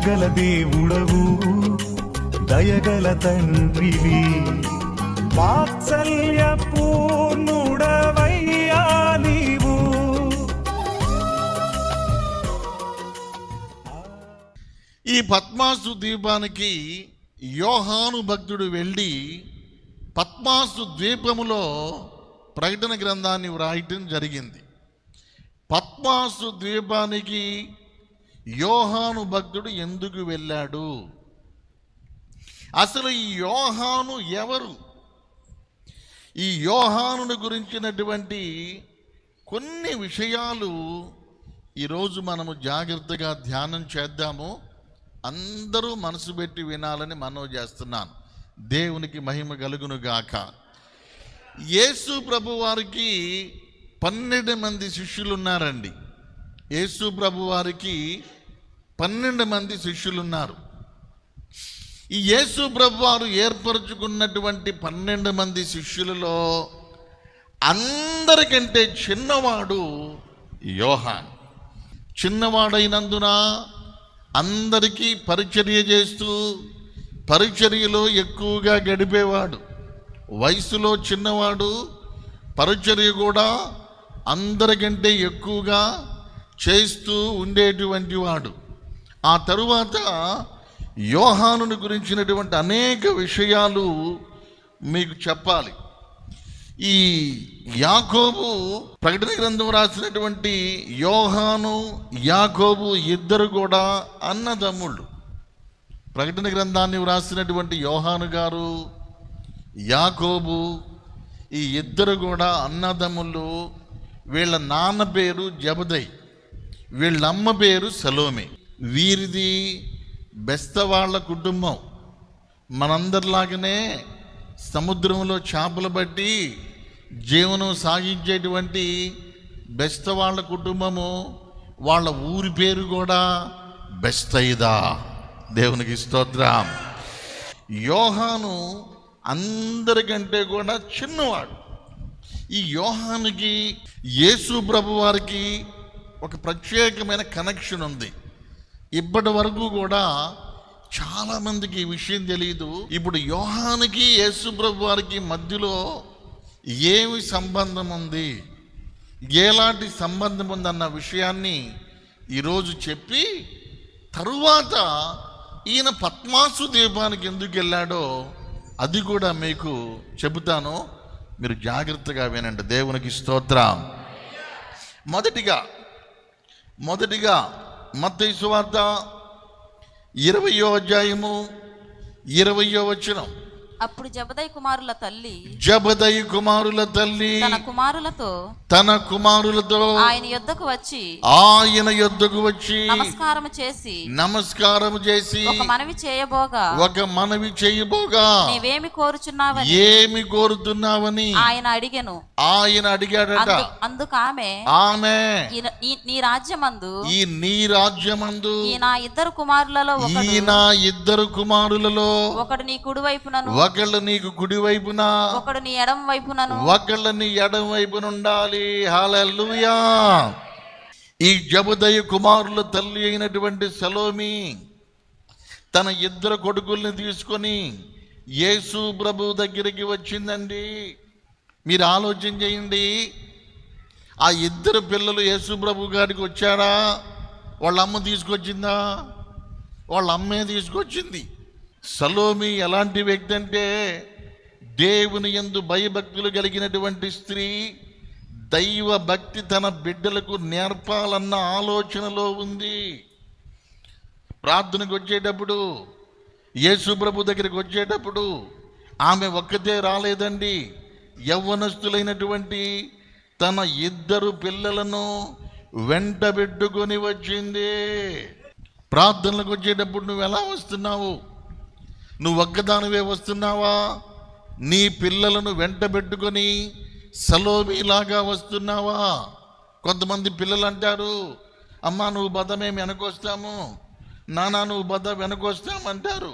కృపగల దేవుడవు దయగల తండ్రివి. వాత్సల్య పూర్ణుడవయ్యా నీవు. ఈ పద్మాసు ద్వీపానికి యోహాను భక్తుడు వెళ్ళి పద్మాసు ద్వీపములో ప్రకటన గ్రంథాన్ని వ్రాయటం జరిగింది. పద్మాసు ద్వీపానికి యోహాను భక్తుడు ఎందుకు వెళ్ళాడు? అసలు ఈ యోహాను ఎవరు? ఈ యోహానుని గురించినటువంటి కొన్ని విషయాలు ఈరోజు మనము జాగ్రత్తగా ధ్యానం చేద్దాము. అందరూ మనసు పెట్టి వినాలని మనవి చేస్తున్నాను. దేవునికి మహిమ కలుగును గాక. యేసు ప్రభు వారికి పన్నెండు మంది శిష్యులు ఉన్నారండి యేసు ప్రభు వారికి పన్నెండు మంది శిష్యులు ఉన్నారు ఈ యేసు ప్రభు వారు ఏర్పరచుకున్నటువంటి పన్నెండు మంది శిష్యులలో అందరికంటే చిన్నవాడు యోహాన్. చిన్నవాడైనందున అందరికీ పరిచర్య చేస్తూ పరిచర్యలో ఎక్కువగా గడిపేవాడు. వయసులో చిన్నవాడు పరిచర్య కూడా అందరికంటే ఎక్కువగా చేస్తూ ఉండేటువంటి వాడు. ఆ తరువాత యోహానుని గురించినటువంటి అనేక విషయాలు మీకు చెప్పాలి. ఈ యాకోబు ప్రకటన గ్రంథం రాసినటువంటి యోహాను యాకోబు ఇద్దరు కూడా అన్నదమ్ముళ్ళు. ప్రకటన గ్రంథాన్ని వ్రాసినటువంటి యోహాను గారు యాకోబు ఈ ఇద్దరు కూడా అన్నదమ్ములు వీళ్ళ నాన్న పేరు జబదయ్ వీళ్ళ అమ్మ పేరు సలోమి. వీరిది బెస్తవాళ్ళ కుటుంబం. మనందరిలాగనే సముద్రంలో చేపలు బట్టి జీవనం సాగించేటువంటి బెస్తవాళ్ళ కుటుంబము వాళ్ళ ఊరి పేరు కూడా బెస్తయిదా. దేవునికి స్తోత్రం. యోహాను అందరికంటే కూడా చిన్నవాడు. ఈ యోహానికి యేసు ప్రభు వారికి ఒక ప్రత్యేకమైన కనెక్షన్ ఉంది. ఇప్పటి వరకు కూడా చాలామందికి ఈ విషయం తెలియదు ఇప్పుడు యోహానికి యేసుప్రభు వారికి మధ్యలో ఏమి సంబంధం ఉంది? ఎలాంటి సంబంధం ఉందన్న విషయాన్ని ఈరోజు చెప్పి తరువాత ఈయన పద్మాసు దీపానికి ఎందుకు వెళ్ళాడో అది కూడా మీకు చెబుతాను. మీరు జాగ్రత్తగా వినండి. దేవునికి స్తోత్రం. మొదటిగా మొదటిగా మత్తయి సువార్త ఇరవయో అధ్యాయము ఇరవయో వచనం. అప్పుడు జబదయ్ కుమారుల తల్లి జబదయి కుమారుల తల్లి తన కుమారులతో తన కుమారులతో ఆయన యొద్దకు వచ్చి ఆయన యొద్దకు వచ్చి నమస్కారం చేసి నమస్కారం చేసి ఒక మనవి చేయబోగా. ఒక మనవి చేయబోగా. నీవేమి కోరుచున్నావని ఏమి కోరుతున్నావని ఆయన అడిగెను. ఆయన అడిగాడట. అందు అందుకు ఆమె ఆమె "ఈ- ఈ- నీ రాజ్యమందు ఈ నీ రాజ్యమందు ఈ నా ఇద్దరు కుమారులలో ఒకడు ఈయన ఇద్దరు కుమారులలో ఒకడు నీ కుడి వైపునను ఒకళ్ళు నీకు కుడి వైపున? ఒకడు నీ ఎడం వైపునను. ఒకళ్ళు నీ ఎడం వైపున ఉండాలి హల్లెలూయా. ఈ జబదయ కుమారుల తల్లి అయినటువంటి సలోమి తన ఇద్దరు కొడుకుల్ని తీసుకొని యేసు ప్రభు దగ్గరికి వచ్చిందండి. మీరు ఆలోచన చేయండి. ఆ ఇద్దరు పిల్లలు యేసు ప్రభు గారికి వచ్చారా? వాళ్ళ అమ్మ తీసుకొచ్చిందా? వాళ్ళ అమ్మే తీసుకొచ్చింది. సలోమి ఎలాంటి వ్యక్తి అంటే దేవుని ఎందు భయభక్తులు కలిగినటువంటి స్త్రీ దైవ భక్తి తన బిడ్డలకు నేర్పాలన్న ఆలోచనలో ఉంది. ప్రార్థనకు వచ్చేటప్పుడు యేసుప్రభు దగ్గరికి వచ్చేటప్పుడు ఆమె ఒక్కతే రాలేదండి. యవ్వనస్తులైనటువంటి తన ఇద్దరు పిల్లలను వెంటబెట్టుకొని వచ్చింది. ప్రార్థనలకు వచ్చేటప్పుడు నువ్వు ఎలా వస్తున్నావు? నువ్వు ఒక్కదానివే వస్తున్నావా? నీ పిల్లలను వెంటబెట్టుకొని సలోమిలాగా వస్తున్నావా? కొంతమంది పిల్లలు అంటారు అమ్మా నువ్వు బద మేము వెనకొస్తాము? నానా నువ్వు బద వెనకొస్తామంటారు.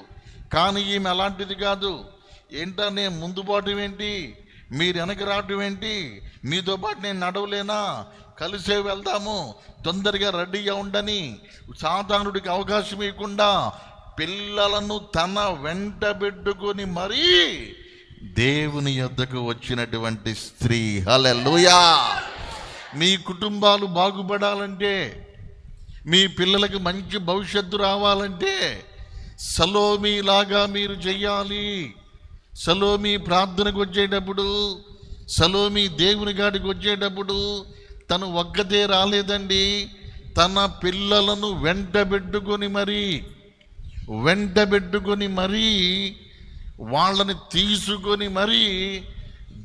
కానీ ఈమె అలాంటిది కాదు. ఏంటా నేను ముందు పోవటం ఏంటి మీరు వెనక రావటం ఏంటి? మీతో పాటు నేను నడవలేనా? కలిసే వెళ్దాము తొందరగా రెడీగా ఉండని సాధారణుడికి అవకాశం ఇవ్వకుండా పిల్లలను తన వెంట పెట్టుకొని మరీ దేవుని యొద్దకు వచ్చినటువంటి స్త్రీ. హలెలుయా మీ కుటుంబాలు బాగుపడాలంటే మీ పిల్లలకు మంచి భవిష్యత్తు రావాలంటే సలోమీలాగా మీరు చెయ్యాలి. సలోమి ప్రార్థనకు వచ్చేటప్పుడు సలోమి దేవుని గాడికి వచ్చేటప్పుడు తను ఒక్కతే రాలేదండి. తన పిల్లలను వెంట పెట్టుకొని మరి వెంటబెట్టుకొని మరీ వాళ్ళని తీసుకొని మరీ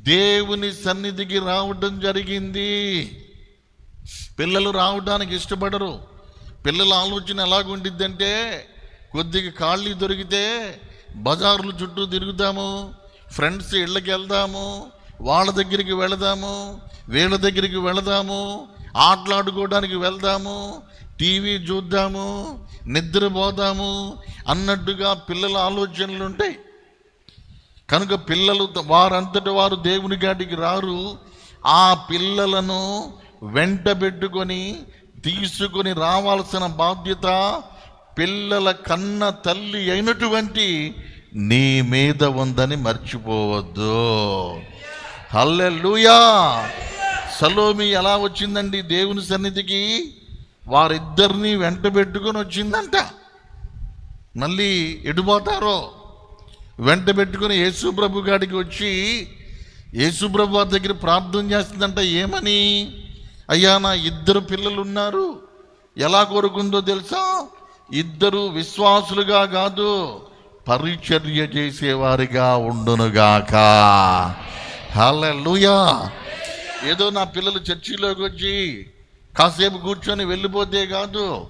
దేవుని సన్నిధికి రావడం జరిగింది. పిల్లలు రావడానికి ఇష్టపడరు. పిల్లల ఆలోచన ఎలాగుండిద్దంటే కొద్దిగా ఖాళీ దొరికితే బజార్లు చుట్టూ తిరుగుతాము ఫ్రెండ్స్ ఇళ్ళకి వెళ్దాము వాళ్ళ దగ్గరికి వెళదాము వీళ్ళ దగ్గరికి వెళదాము ఆటలాడుకోవడానికి వెళ్దాము టీవీ చూద్దాము నిద్రపోదాము అన్నట్టుగా పిల్లల ఆలోచనలు ఉంటాయి. కనుక పిల్లలు వారంతటి వారు దేవుని కాటికి రారు. ఆ పిల్లలను వెంట పెట్టుకొని తీసుకొని రావాల్సిన బాధ్యత పిల్లల కన్న తల్లి అయినటువంటి నీ మీద ఉందని మర్చిపోవద్దు. హల్లెలూయా! సలోమి ఎలా వచ్చిందండి దేవుని సన్నిధికి? వారిద్దరిని వెంట పెట్టుకొని వచ్చిందంట. మళ్ళీ ఎడిపోతారో వెంట పెట్టుకుని యేసుప్రభు గాడికి వచ్చి యేసుప్రభు వారి దగ్గర ప్రార్థన చేస్తుందంట ఏమని? అయ్యా నా ఇద్దరు పిల్లలు ఉన్నారు ఎలా కోరుకుందో తెలుసా? ఇద్దరు విశ్వాసులుగా కాదు పరిచర్య చేసేవారిగా ఉండునుగాక. హలో ఏదో నా పిల్లలు చర్చిలోకి వచ్చి కాసేపు కూర్చొని వెళ్ళిపోతే కాదు.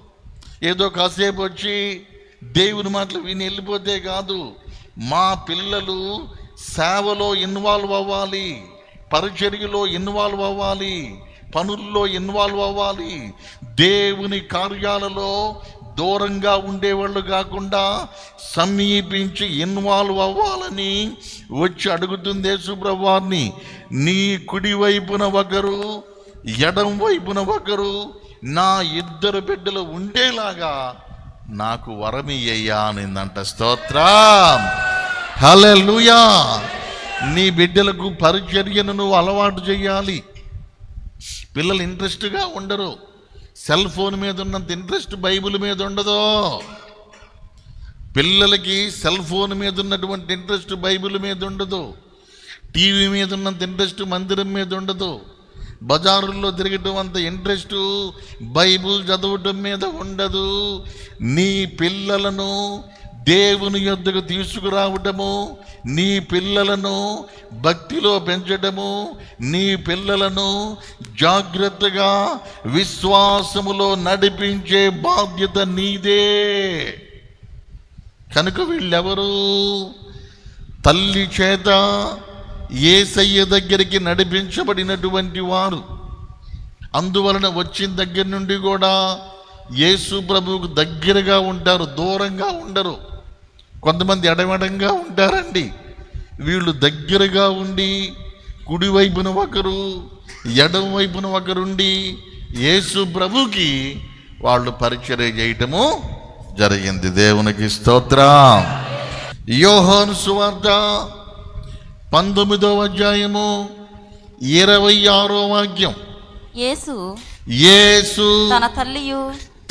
ఏదో కాసేపు వచ్చి దేవుని మాటలు విని వెళ్ళిపోతే కాదు. మా పిల్లలు సేవలో ఇన్వాల్వ్ అవ్వాలి పరిచర్యలో ఇన్వాల్వ్ అవ్వాలి పనుల్లో ఇన్వాల్వ్ అవ్వాలి. దేవుని కార్యాలలో దూరంగా ఉండేవాళ్ళు కాకుండా సమీపించి ఇన్వాల్వ్ అవ్వాలని వచ్చి అడుగుతుంది యేసుప్రభువారిని. నీ కుడివైపున ఒకరు ఎడం వైపున ఒకరు నా ఇద్దరు బిడ్డలు ఉండేలాగా నాకు వరమియ్యా అనిందంట స్తోత్రం. హల్లెలూయా! నీ బిడ్డలకు పరిచర్యను నువ్వు అలవాటు చేయాలి. పిల్లలు ఇంట్రెస్ట్గా ఉండరు. సెల్ ఫోన్ మీద ఉన్నంత ఇంట్రెస్ట్ బైబిల్ మీద ఉండదు. పిల్లలకి సెల్ ఫోన్ మీద ఉన్నటువంటి ఇంట్రెస్ట్ బైబిల్ మీద ఉండదు. టీవీ మీద ఉన్నంత ఇంట్రెస్ట్ మందిరం మీద ఉండదు. బజారుల్లో తిరగటం అంత ఇంట్రెస్ట్ బైబుల్ చదవటం మీద ఉండదు. నీ పిల్లలను దేవుని యొద్దకు తీసుకురావటము నీ పిల్లలను భక్తిలో పెంచటము నీ పిల్లలను జాగ్రత్తగా విశ్వాసములో నడిపించే బాధ్యత నీదే. కనుక వీళ్ళెవరు? తల్లి చేత ఏసయ్య దగ్గరికి నడిపించబడినటువంటి వారు. అందువలన వచ్చిన దగ్గర నుండి కూడా యేసు ప్రభువుకు దగ్గరగా ఉంటారు దూరంగా ఉండరు. కొంతమంది ఎడమడంగా ఉంటారండి. వీళ్ళు దగ్గరగా ఉండి కుడివైపున ఒకరు ఎడం వైపున ఒకరుండి యేసు ప్రభుకి వాళ్ళు పరిచయం చేయటము జరిగింది. దేవునికి స్తోత్రం. యోహోను సువార్త పంతొమ్మిదవ అధ్యాయము ఇరవై ఆరో వాక్యం. యేసు యేసు తన తల్లియు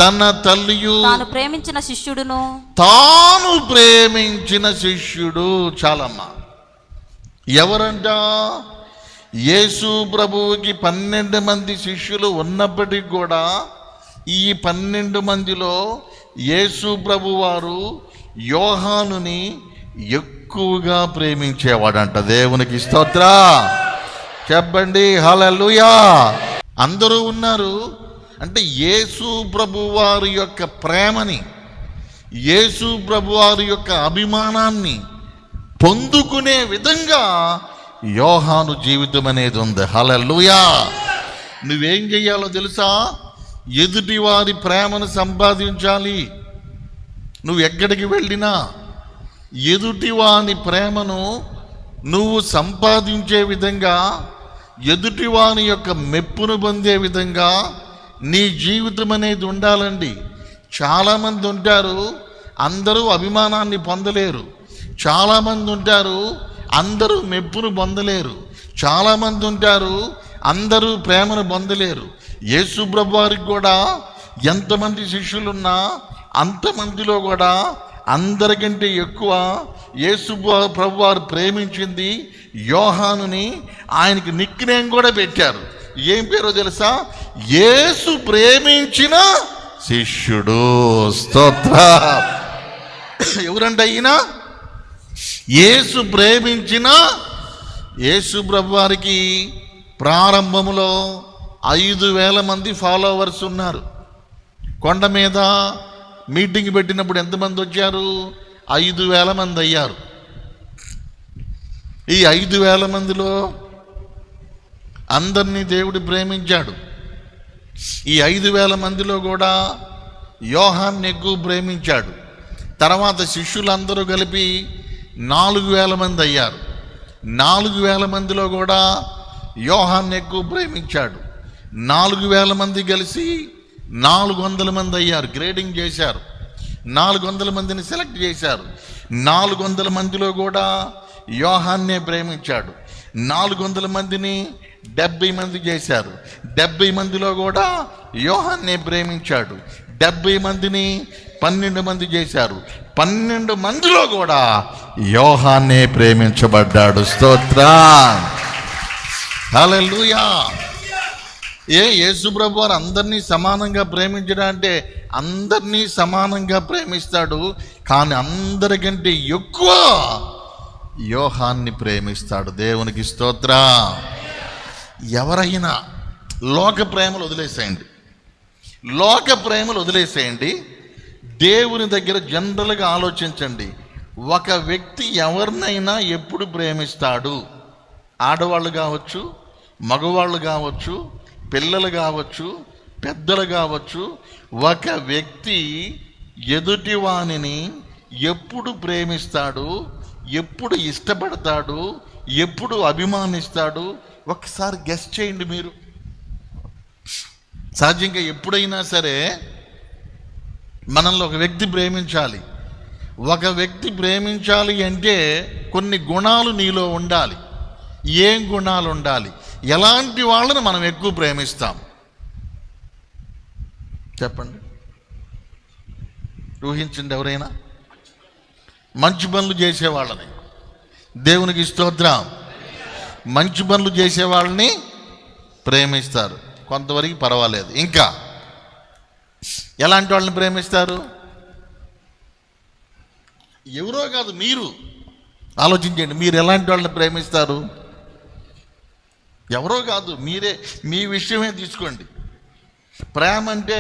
తన తల్లియు తాను ప్రేమించిన శిష్యుడును. తాను ప్రేమించిన శిష్యుడు చాలమ్మా. ఎవరంట? యేసు ప్రభువుకి పన్నెండు మంది శిష్యులు ఉన్నప్పటికీ కూడా ఈ పన్నెండు మందిలో యేసు ప్రభు వారు యోహానుని ఎక్కువగా ప్రేమించేవాడంట. దేవునికి స్తోత్ర. చెప్పండి. హలలుయా అందరూ ఉన్నారు. అంటే యేసు ప్రభువారి యొక్క ప్రేమని యేసు ప్రభువారి యొక్క అభిమానాన్ని పొందుకునే విధంగా యోహాను జీవితం అనేది ఉంది. హలలుయా నువ్వేం చెయ్యాలో తెలుసా? ఎదుటి వారి ప్రేమను సంపాదించాలి. నువ్వు ఎక్కడికి వెళ్ళినా ఎదుటివాని ప్రేమను నువ్వు సంపాదించే విధంగా ఎదుటివాని యొక్క మెప్పును పొందే విధంగా నీ జీవితం అనేది ఉండాలండి. చాలామంది ఉంటారు అందరూ అభిమానాన్ని పొందలేరు. చాలామంది ఉంటారు అందరూ మెప్పును పొందలేరు. చాలామంది ఉంటారు అందరూ ప్రేమను పొందలేరు. యేసుప్రభు వారికి కూడా ఎంతమంది శిష్యులున్నా అంతమందిలో కూడా అందరికంటే ఎక్కువ యేసు ప్రభు వారు ప్రేమించింది యోహానుని. ఆయనకి నిక్నేం కూడా పెట్టారు. ఏం పేరో తెలుసా? యేసు ప్రేమించిన శిష్యుడు. స్తోత్ర. ఎవరంట ఈయన యేసు ప్రేమించిన యేసు ప్రభు వారికి ప్రారంభంలో ఐదు వేల మంది ఫాలోవర్స్ ఉన్నారు. కొండ మీద మీటింగ్ పెట్టినప్పుడు ఎంతమంది వచ్చారు? ఐదు వేల మంది అయ్యారు. ఈ ఐదు వేల మందిలో అందరినీ దేవుడు ప్రేమించాడు. ఈ ఐదు వేల మందిలో కూడా యోహాన్ని ఎక్కువ ప్రేమించాడు. తర్వాత శిష్యులందరూ కలిపి నాలుగు వేల మంది అయ్యారు. నాలుగు వేల మందిలో కూడా యోహాన్ని ఎక్కువ ప్రేమించాడు. నాలుగు వేల మంది కలిసి నాలుగు వందల మంది అయ్యారు గ్రేడింగ్ చేశారు. నాలుగు వందల మందిని సెలెక్ట్ చేశారు. నాలుగు వందల మందిలో కూడా యోహాన్నే ప్రేమించాడు. నాలుగు వందల మందిని డెబ్బై మంది చేశారు. డెబ్బై మందిలో కూడా యోహాన్నే ప్రేమించాడు. డెబ్బై మందిని పన్నెండు మంది చేశారు. పన్నెండు మందిలో కూడా యోహాన్నే ప్రేమించబడ్డాడు. స్తోత్ర. హల్లెలూయా. ఏ యేసుప్రభు వారు అందరినీ సమానంగా ప్రేమించడం అంటే అందరినీ సమానంగా ప్రేమిస్తాడు కానీ అందరికంటే ఎక్కువ యోహాన్ని ప్రేమిస్తాడు. దేవునికి స్తోత్ర. ఎవరైనా లోక ప్రేమలు వదిలేసేయండి. లోక ప్రేమలు వదిలేసేయండి. దేవుని దగ్గర జనరల్గా ఆలోచించండి. ఒక వ్యక్తి ఎవరినైనా ఎప్పుడు ప్రేమిస్తాడు? ఆడవాళ్ళు కావచ్చు మగవాళ్ళు కావచ్చు పిల్లలు కావచ్చు పెద్దలు కావచ్చు ఒక వ్యక్తి ఎదుటివానిని ఎప్పుడు ప్రేమిస్తాడు ఎప్పుడు ఇష్టపడతాడు ఎప్పుడు అభిమానిస్తాడు ఒకసారి గెస్ట్ చేయండి మీరు. సహజంగా ఎప్పుడైనా సరే మనల్ని ఒక వ్యక్తి ప్రేమించాలి. ఒక వ్యక్తి ప్రేమించాలి అంటే కొన్ని గుణాలు నీలో ఉండాలి. ఏం గుణాలు ఉండాలి? ఎలాంటి వాళ్ళని మనం ఎక్కువ ప్రేమిస్తాం? చెప్పండి. ఊహించండి ఎవరైనా? మంచి పనులు చేసేవాళ్ళని. దేవునికి స్తోత్రం. మంచి పనులు చేసేవాళ్ళని ప్రేమిస్తారు. కొంతవరకు పర్వాలేదు. ఇంకా ఎలాంటి వాళ్ళని ప్రేమిస్తారు? ఎవరో కాదు మీరు. ఆలోచించండి. మీరు ఎలాంటి వాళ్ళని ప్రేమిస్తారు? ఎవరో కాదు మీరే మీ విషయమే తీసుకోండి. ప్రేమ అంటే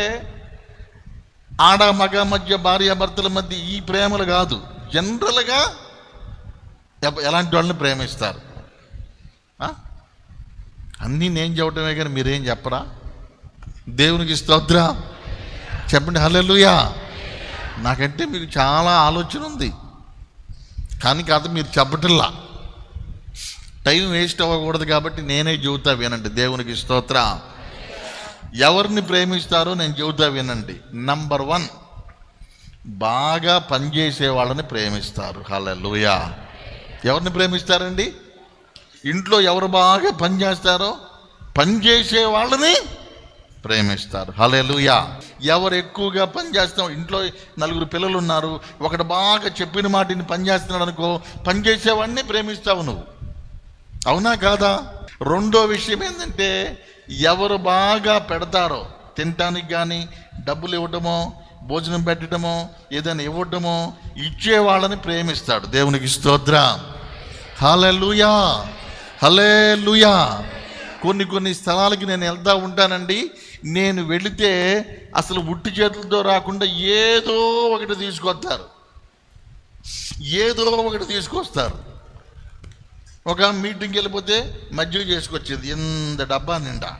ఆడ మగ మధ్య భార్య భర్తల మధ్య ఈ ప్రేమలు కాదు. జనరల్గా ఎలాంటి వాళ్ళని ప్రేమిస్తారు? అన్నీ నేను చెప్పడమే కానీ మీరేం చెప్పరా? దేవునికి స్తోత్ర. చెప్పండి హలెలుయా నాకంటే మీకు చాలా ఆలోచన ఉంది. కానీ కాదు మీరు చెప్పటంలా. టైం వేస్ట్ అవ్వకూడదు కాబట్టి నేనే చెబుతా వినండి. దేవునికి స్తోత్ర. ఎవరిని ప్రేమిస్తారో నేను చెబుతా వినండి. నంబర్ వన్ బాగా పనిచేసే వాళ్ళని ప్రేమిస్తారు. హల్లెలూయా ఎవరిని ప్రేమిస్తారండి? ఇంట్లో ఎవరు బాగా పనిచేస్తారో పనిచేసే వాళ్ళని ప్రేమిస్తారు. హల్లెలూయా ఎవరు ఎక్కువగా పనిచేస్తాం ఇంట్లో నలుగురు పిల్లలు ఉన్నారు ఒకడు బాగా చెప్పిన మాటిని పనిచేస్తున్నాడు అనుకో పనిచేసేవాడిని ప్రేమిస్తావు నువ్వు. అవునా కాదా? రెండో విషయం ఏంటంటే ఎవరు బాగా పెడతారో తినటానికి కానీ డబ్బులు ఇవ్వటమో భోజనం పెట్టడమో ఏదైనా ఇవ్వటమో ఇచ్చే వాళ్ళని ప్రేమిస్తాడు. దేవునికి స్తోత్ర. హలే హల్లెలూయా. కొన్ని కొన్ని స్థలాలకి నేను వెళ్తూ ఉంటానండి. నేను వెళితే అసలు ఉట్టి చేతులతో రాకుండా ఏదో ఒకటి తీసుకొస్తారు. ఏదో ఒకటి తీసుకొస్తారు. ఒక మీటింగ్కి వెళ్ళిపోతే మజ్జిగ చేసుకొచ్చింది ఎంత డబ్బా నిండా.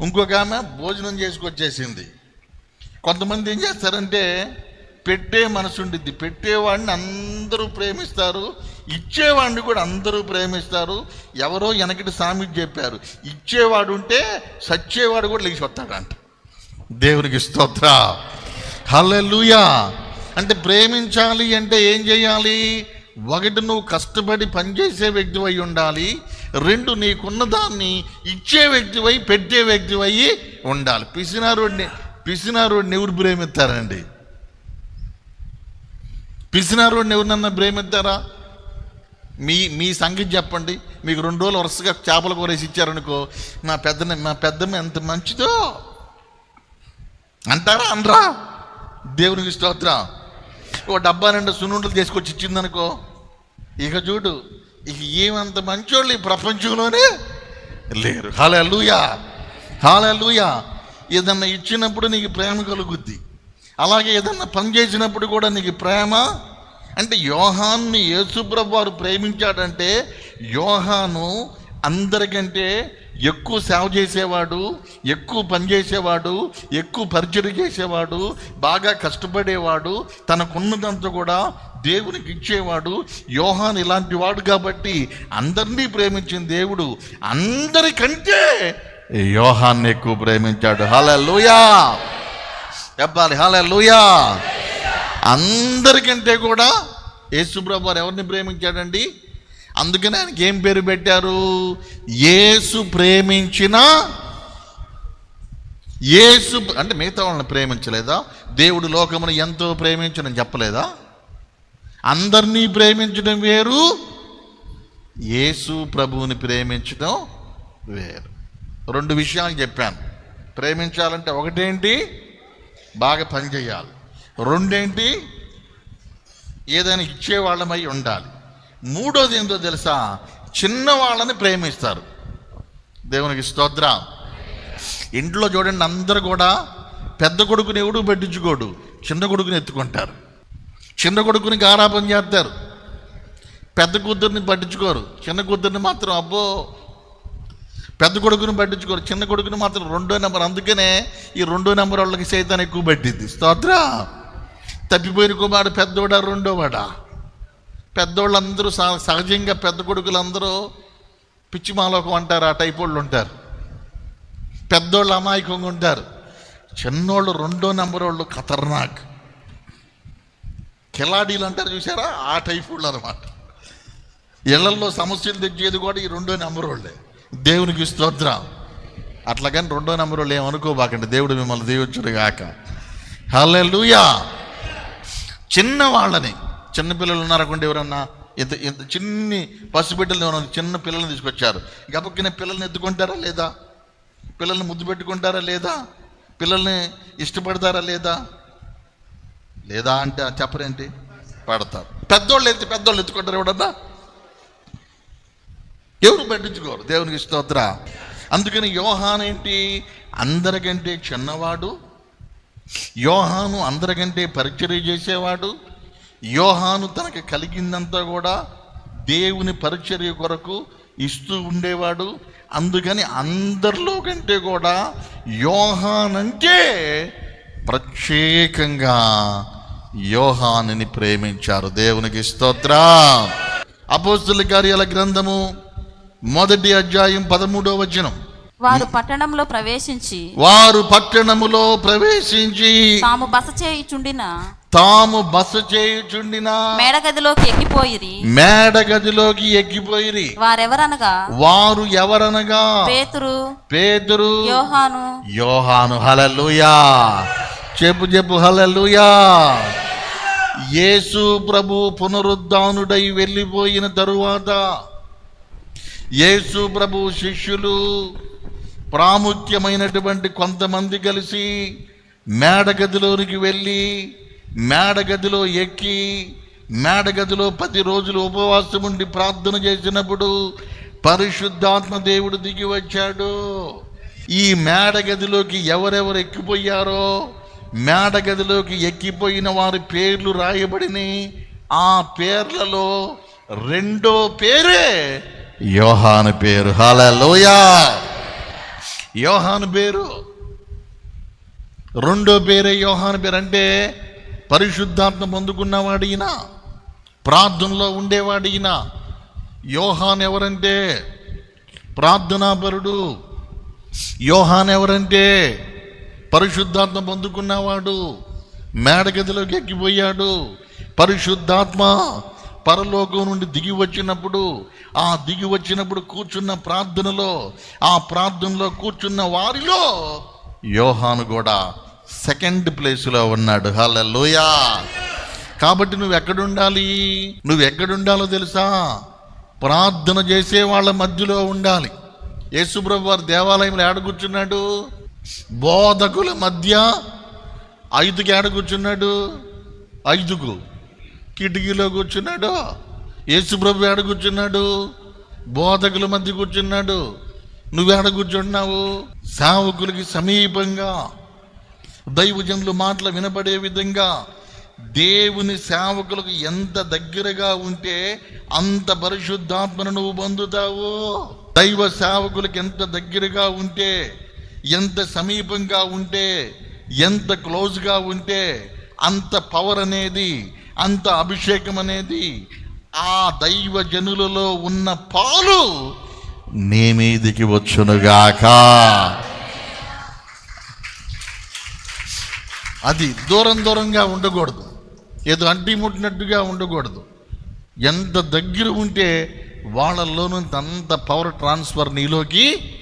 ఇంకొక ఆమె భోజనం చేసుకొచ్చేసింది. కొంతమంది ఏం చేస్తారంటే పెట్టే మనసు ఉండిద్ది. పెట్టేవాడిని అందరూ ప్రేమిస్తారు ఇచ్చేవాడిని కూడా అందరూ ప్రేమిస్తారు. ఎవరో వెనకటి సామి చెప్పారు ఇచ్చేవాడు ఉంటే సచ్చేవాడు కూడా లేచి వస్తాడంట. దేవునికి స్తోత్ర. హలో అంటే ప్రేమించాలి అంటే ఏం చేయాలి? ఒకటి నువ్వు కష్టపడి పనిచేసే వ్యక్తివై ఉండాలి. రెండు నీకున్న దాన్ని ఇచ్చే వ్యక్తివై పెట్టే వ్యక్తివై ఉండాలి. పిసినారోడిని పిసినారోడిని ఎవరు ప్రేమిస్తారండి? పిసినారోడిని ఎవరినన్నా ప్రేమిస్తారా? మీ మీ సంగతి చెప్పండి. మీకు రెండు రోజులు వరుసగా చేపల కూర వేసి ఇచ్చారనుకో మా పెద్ద మా పెద్దమ్మ ఎంత మంచిదో. అంటారా అనరా? దేవునికి స్తోత్రం. ఓ డబ్బా నిండా సున్నుండలు తీసుకొచ్చి ఇచ్చిందనుకో ఇక చూడు ఇక ఏమంత మంచోళ్ళు ఈ ప్రపంచంలోనే లేరు. హాలూయా హాలూయా ఏదన్నా ఇచ్చినప్పుడు నీకు ప్రేమ కలుగుద్ది. అలాగే ఏదన్నా పని చేసినప్పుడు కూడా నీకు ప్రేమ. అంటే యోహాన్ని యేసుప్రభు వారు ప్రేమించాడంటే యోహాను అందరికంటే ఎక్కువ సేవ చేసేవాడు ఎక్కువ పని చేసేవాడు ఎక్కువ పరిచయం చేసేవాడు బాగా కష్టపడేవాడు తనకున్నదంతా కూడా దేవునికి ఇచ్చేవాడు యోహాన్ ఇలాంటి వాడు కాబట్టి అందరినీ ప్రేమించిన దేవుడు అందరికంటే యోహాన్ని ఎక్కువ ప్రేమించాడు. హల్లెలూయా! చెప్పాలి లూయా అందరికంటే కూడా యేసుప్రభు వారు ఎవరిని ప్రేమించాడండి? అందుకనే ఆయనకి ఏం పేరు పెట్టారు? యేసు ప్రేమించిన యేసు అంటే మిగతా వాళ్ళని ప్రేమించలేదా? దేవుడు లోకమును ఎంతో ప్రేమించడం చెప్పలేదా? అందరినీ ప్రేమించడం వేరు యేసు ప్రభువుని ప్రేమించడం వేరు. రెండు విషయాలు చెప్పాను. ప్రేమించాలంటే ఒకటేంటి? బాగా పనిచేయాలి రెండేంటి? ఏదైనా ఇచ్చేవాళ్ళమై ఉండాలి. మూడోది ఏంటో తెలుసా? చిన్నవాళ్ళని ప్రేమిస్తారు. దేవునికి స్తోత్ర. ఇంట్లో చూడండి అందరు కూడా పెద్ద కొడుకుని ఎవడు పెట్టించుకోడు. చిన్న కొడుకుని ఎత్తుకుంటారు. చిన్న కొడుకుని గారాపం చేస్తారు. పెద్ద కూతుర్ని పట్టించుకోరు. చిన్న కూతుర్ని మాత్రం అబ్బో. పెద్ద కొడుకుని పట్టించుకోరు. చిన్న కొడుకుని మాత్రం రెండో నెంబర్. అందుకనే ఈ రెండో నెంబర్ వాళ్ళకి సైతాన్ని ఎక్కువ పట్టింది. స్తోత్ర. తప్పిపోయిన కుమారుడు పెద్దోడా రెండోవాడా? పెద్దోళ్ళందరూ సహ- సహజంగా పెద్ద కొడుకులందరూ పిచ్చిమాలోకం అంటారు ఆ టైప్ వాళ్ళు ఉంటారు. పెద్దోళ్ళు అమాయకంగా ఉంటారు. చిన్నోళ్ళు రెండో నెంబర్ వాళ్ళు ఖతర్నాక్. కిలాడీలు అంటారు చూసారా ఆ టైప్ వాళ్ళు అనమాట ఇళ్ళల్లో సమస్యలు తెచ్చేది కూడా ఈ రెండో నెంబర్ వాళ్ళే దేవునికి స్తోత్రం. అట్లాగని రెండో నెంబర్ వాళ్ళు ఏమనుకోబాకండి దేవుడు మిమ్మల్ని దీవించుడు గాక హల్లెలూయా! చిన్న వాళ్ళని చిన్న పిల్లలు ఉన్నారనుకోండి ఎవరన్నా? ఇంత ఇంత చిన్ని పసిబిడ్డలు ఎవరన్నా చిన్న పిల్లల్ని తీసుకొచ్చారు. గబక్కిన పిల్లల్ని ఎత్తుకుంటారా లేదా? పిల్లల్ని ముద్దు పెట్టుకుంటారా లేదా? పిల్లల్ని ఇష్టపడతారా లేదా? లేదా అంటే చెప్పరేంటి? పడతారు. పెద్దోళ్ళు ఎత్తి పెద్దోళ్ళు ఎత్తుకుంటారు ఎవడన్నా ఎవరు పట్టించుకోరు? దేవునికి స్తోత్ర. అందుకని యోహాన్ ఏంటి అందరికంటే చిన్నవాడు యోహాను అందరికంటే పరిచర్య చేసేవాడు యోహాను తనకు కలిగిందంతా కూడా దేవుని పరిచర్య కొరకు ఇస్తూ ఉండేవాడు. అందుకని అందరిలో కంటే కూడా యోహాన్ అంటే ప్రత్యేకంగా యోహానుని ప్రేమించారు. దేవునికి స్తోత్ర. అపోస్తుల కార్యాల గ్రంథము మొదటి అధ్యాయం పదమూడవ వచనం. వారు పట్టణంలో ప్రవేశించి వారు పట్టణములో ప్రవేశించి తాము బస చేయుచుండిన తాము బస చేయుచుండిన మేడగదిలోకి ఎక్కిపోయిరి. మేడ గదిలోకి ఎక్కిపోయిరి. వారెవరనగా? వారు ఎవరనగా? పేతురు పేతురు యోహాను. యోహాను. హలలుయా చెప్పు చెప్పు హలలుయా యేసు ప్రభు పునరుద్ధానుడై వెళ్ళిపోయిన తరువాత యేసు ప్రభు శిష్యులు ప్రాముఖ్యమైనటువంటి కొంతమంది కలిసి మేడగదిలోనికి వెళ్ళి మేడగదిలో ఎక్కి మేడగదిలో పది రోజులు ఉపవాసం ఉండి ప్రార్థన చేసినప్పుడు పరిశుద్ధాత్మ దేవుడు దిగి వచ్చాడు. ఈ మేడగదిలోకి ఎవరెవరు ఎక్కిపోయారో మేడగదిలోకి ఎక్కిపోయిన వారి పేర్లు రాయబడిని ఆ పేర్లలో రెండో పేరే యోహాను పేరు. హలలోయా యోహాను పేరు. రెండో పేరే యోహాను పేరు. అంటే పరిశుద్ధాత్మ పొందుకున్నవాడినా ప్రార్థనలో ఉండేవాడినా యోహాన్ ఎవరంటే? ప్రార్థనాపరుడు. యోహాన్ ఎవరంటే? పరిశుద్ధాత్మ పొందుకున్నవాడు. మేడగదిలోకి ఎక్కిపోయాడు. పరిశుద్ధాత్మ పరలోకం నుండి దిగి వచ్చినప్పుడు ఆ దిగి వచ్చినప్పుడు కూర్చున్న ప్రార్థనలో ఆ ప్రార్థనలో కూర్చున్న వారిలో యోహాను కూడా సెకండ్ ప్లేస్లో ఉన్నాడు. హల్లెలూయా! కాబట్టి నువ్వు ఎక్కడుండాలి? నువ్వు ఎక్కడుండాలో తెలుసా? ప్రార్థన చేసే వాళ్ళ మధ్యలో ఉండాలి. యేసుప్రభు వారు దేవాలయంలో ఏడ కూర్చున్నాడు? బోధకుల మధ్య ఐదుకి ఏడ కూర్చున్నాడు? ఐదుకు. కిటికీలో కూర్చున్నాడు యేసుప్రభు ఏడ కూర్చున్నాడు బోధకుల మధ్య కూర్చున్నాడు. నువ్వేడ కూర్చున్నావు సేవకులకి సమీపంగా దైవజనులు మాటలు వినబడే విధంగా దేవుని సేవకులకు ఎంత దగ్గరగా ఉంటే అంత పరిశుద్ధాత్మను నువ్వు పొందుతావు? దైవ సేవకులకు ఎంత దగ్గరగా ఉంటే ఎంత సమీపంగా ఉంటే ఎంత క్లోజ్గా ఉంటే అంత పవర్ అనేది అంత అభిషేకం అనేది ఆ దైవ జనులలో ఉన్న పాలు నీ మీదికి వచ్చునుగాక. అది దూరం దూరంగా ఉండకూడదు. ఏదో అంటి ముట్టినట్టుగా ఉండకూడదు. ఎంత దగ్గర ఉంటే వాళ్ళలోనూ అంత పవర్ ట్రాన్స్ఫర్ నీలోకి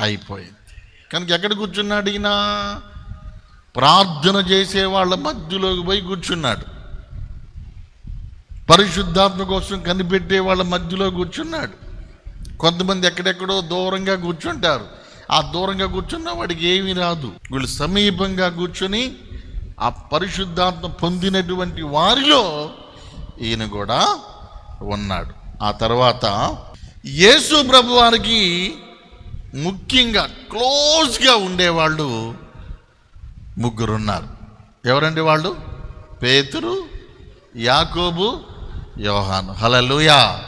అయిపోయింది. కనుక ఎక్కడ కూర్చున్నాడు ఈయన? ప్రార్థన చేసే వాళ్ళ మధ్యలోకి పోయి కూర్చున్నాడు. పరిశుద్ధాత్మ కోసం కనిపెట్టే వాళ్ళ మధ్యలో కూర్చున్నాడు. కొంతమంది ఎక్కడెక్కడో దూరంగా కూర్చుంటారు. ఆ దూరంగా కూర్చున్న వాడికి ఏమీ రాదు. వీళ్ళు సమీపంగా కూర్చొని ఆ పరిశుద్ధాత్మ పొందినటువంటి వారిలో ఈయన కూడా ఉన్నాడు. ఆ తర్వాత యేసు ప్రభు వారికి ముఖ్యంగా క్లోజ్గా ఉండేవాళ్ళు ముగ్గురు ఉన్నారు ఎవరండి వాళ్ళు? పేతురు యాకోబు యోహాను. హలలుయా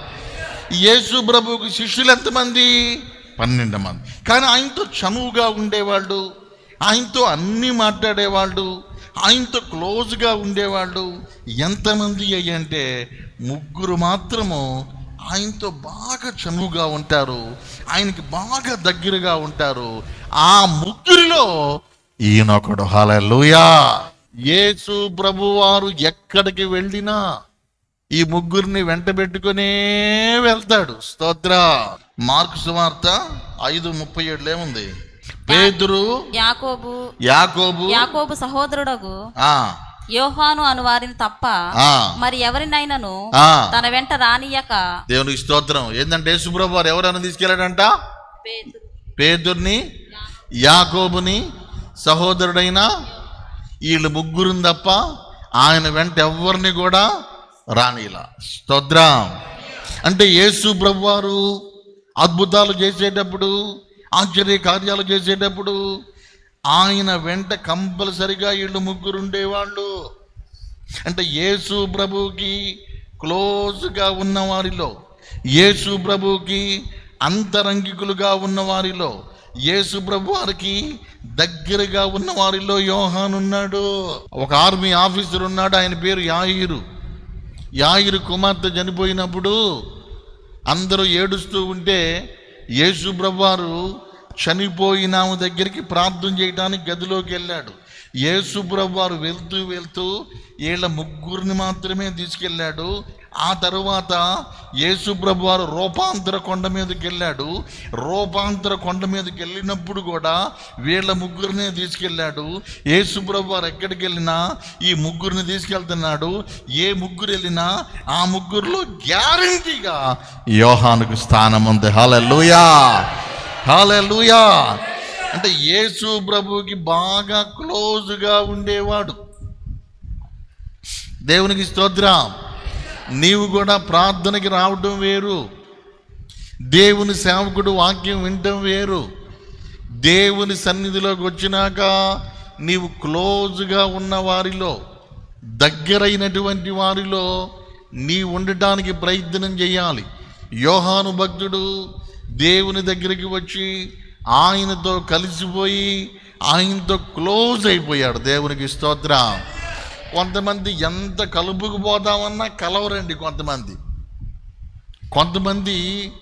యేసు ప్రభువుకి శిష్యులు ఎంతమంది? పన్నెండు మంది. కానీ ఆయనతో చనువుగా ఉండేవాళ్ళు ఆయనతో అన్నీ మాట్లాడేవాళ్ళు ఆయనతో క్లోజ్గా ఉండేవాళ్ళు ఎంతమంది అయ్యంటే ముగ్గురు మాత్రము ఆయనతో బాగా చనువుగా ఉంటారు ఆయనకి బాగా దగ్గరగా ఉంటారు. ఆ ముగ్గురిలో ఈయనొకడు. హలలుయా యేసు ప్రభువారు ఎక్కడికి వెళ్ళినా ఈ ముగ్గురిని వెంట పెట్టుకునే వెళ్తాడు. స్తోత్ర. మార్కు సువార్త ఐదు ముప్పై ఏడులో ఏముంది పేతురు యాకోబు యాకోబు యాకోబు సహోదరుడగు ఆ. యోహాను అను వారిని తప్ప. మరి ఎవరినైనాను. తన వెంట రానియక దేవునికి స్తోత్రం. ఏంటంటే యేసుప్రభు వారు ఎవరైనా తీసుకెళ్ళాడంట? పేతుర్ని యాకోబుని సహోదరుడైన వీళ్ళు ముగ్గురుని తప్ప ఆయన వెంట ఎవరిని కూడా రానిలా స్తోత్రం. అంటే యేసు ప్రభువారు అద్భుతాలు చేసేటప్పుడు ఆశ్చర్య కార్యాలు చేసేటప్పుడు ఆయన వెంట కంపల్సరిగా వీళ్ళు ముగ్గురు ఉండేవాళ్ళు. అంటే యేసు ప్రభుకి క్లోజ్గా ఉన్న వారిలో యేసు ప్రభుకి అంతరంగికులుగా ఉన్న వారిలో యేసు ప్రభు వారికి దగ్గరగా ఉన్న వారిలో యోహాన్ ఉన్నాడు ఒక ఆర్మీ ఆఫీసర్ ఉన్నాడు ఆయన పేరు యాయిరు యాయిరు కుమార్తె చనిపోయినప్పుడు అందరూ ఏడుస్తూ ఉంటే యేసు ప్రభువారు చనిపోయినాము దగ్గరికి ప్రార్థన చేయడానికి గదిలోకి వెళ్ళాడు. యేసు వారు వెళ్తూ వెళ్తూ వీళ్ళ ముగ్గురిని మాత్రమే తీసుకెళ్ళాడు. ఆ తరువాత యేసు వారు రూపాంతర కొండ మీదకి వెళ్ళాడు. రూపాంతర కొండ మీదకి వెళ్ళినప్పుడు కూడా వీళ్ళ ముగ్గురినే తీసుకెళ్ళాడు. యేసు వారు ఎక్కడికి వెళ్ళినా ఈ ముగ్గురిని తీసుకెళ్తున్నాడు. ఏ ముగ్గురు వెళ్ళినా ఆ ముగ్గురులో గ్యారంటీగా యోహానుకు స్థానం ఉంది. హాలూయా హాలూయా అంటే యేసు ప్రభుకి బాగా క్లోజ్గా ఉండేవాడు. దేవునికి స్తోత్రం. నీవు కూడా ప్రార్థనకి రావడం వేరు. దేవుని సేవకుడు వాక్యం వినటం వేరు. దేవుని సన్నిధిలోకి వచ్చినాక నీవు క్లోజ్గా ఉన్న వారిలో దగ్గరైనటువంటి వారిలో నీ ఉండటానికి ప్రయత్నం చేయాలి. యోహాను భక్తుడు దేవుని దగ్గరికి వచ్చి ఆయనతో కలిసిపోయి ఆయనతో క్లోజ్ అయిపోయాడు. దేవునికి స్తోత్రం. కొంతమంది ఎంత కలుపుకు పోదామన్నా కలవరండి కొంతమంది. కొంతమంది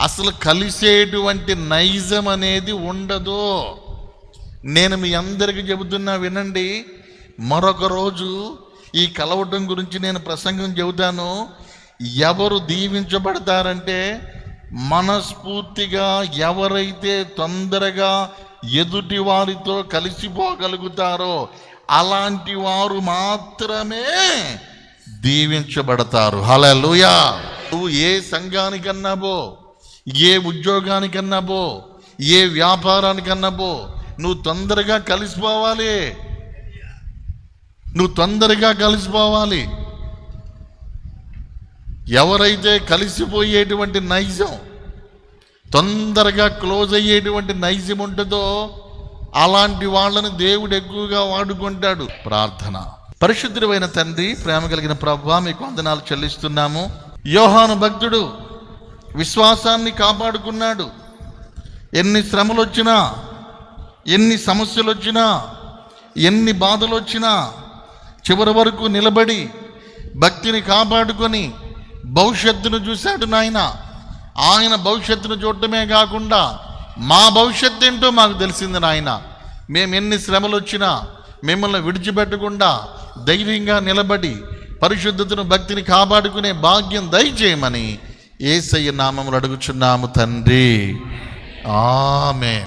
అసలు కలిసేటువంటి నైజం అనేది ఉండదు. నేను మీ అందరికీ చెబుతున్నా వినండి. మరొక రోజు ఈ కలవటం గురించి నేను ప్రసంగం చెబుతాను. ఎవరు దీవించబడతారంటే మనస్ఫూర్తిగా ఎవరైతే తొందరగా ఎదుటి వారితో కలిసిపోగలుగుతారో అలాంటి వారు మాత్రమే దీవించబడతారు. హలలుయా నువ్వు ఏ సంఘానికన్నా పో ఏ ఉద్యోగానికన్నా పో ఏ వ్యాపారానికన్నా పో నువ్వు తొందరగా కలిసిపోవాలి. నువ్వు తొందరగా కలిసిపోవాలి. ఎవరైతే కలిసిపోయేటువంటి నైజం తొందరగా క్లోజ్ అయ్యేటువంటి నైజం ఉంటుందో అలాంటి వాళ్ళని దేవుడు ఎక్కువగా వాడుకుంటాడు. ప్రార్థన. పరిశుద్ధుడైన తండ్రి ప్రేమ కలిగిన ప్రభా మీకు వందనాలు చెల్లిస్తున్నాము. యోహాను భక్తుడు విశ్వాసాన్ని కాపాడుకున్నాడు. ఎన్ని శ్రమలు వచ్చినా ఎన్ని సమస్యలు వచ్చినా ఎన్ని బాధలు వచ్చినా చివరి వరకు నిలబడి భక్తిని కాపాడుకొని భవిష్యత్తును చూశాడు నాయన. ఆయన భవిష్యత్తును చూడటమే కాకుండా మా భవిష్యత్తు ఏంటో మాకు తెలిసింది నాయన. మేము ఎన్ని శ్రమలు వచ్చినా మిమ్మల్ని విడిచిపెట్టకుండా ధైర్యంగా నిలబడి పరిశుద్ధతను భక్తిని కాపాడుకునే భాగ్యం దయచేయమని ఏసయ్య నామములు అడుగుచున్నాము తండ్రి. ఆమె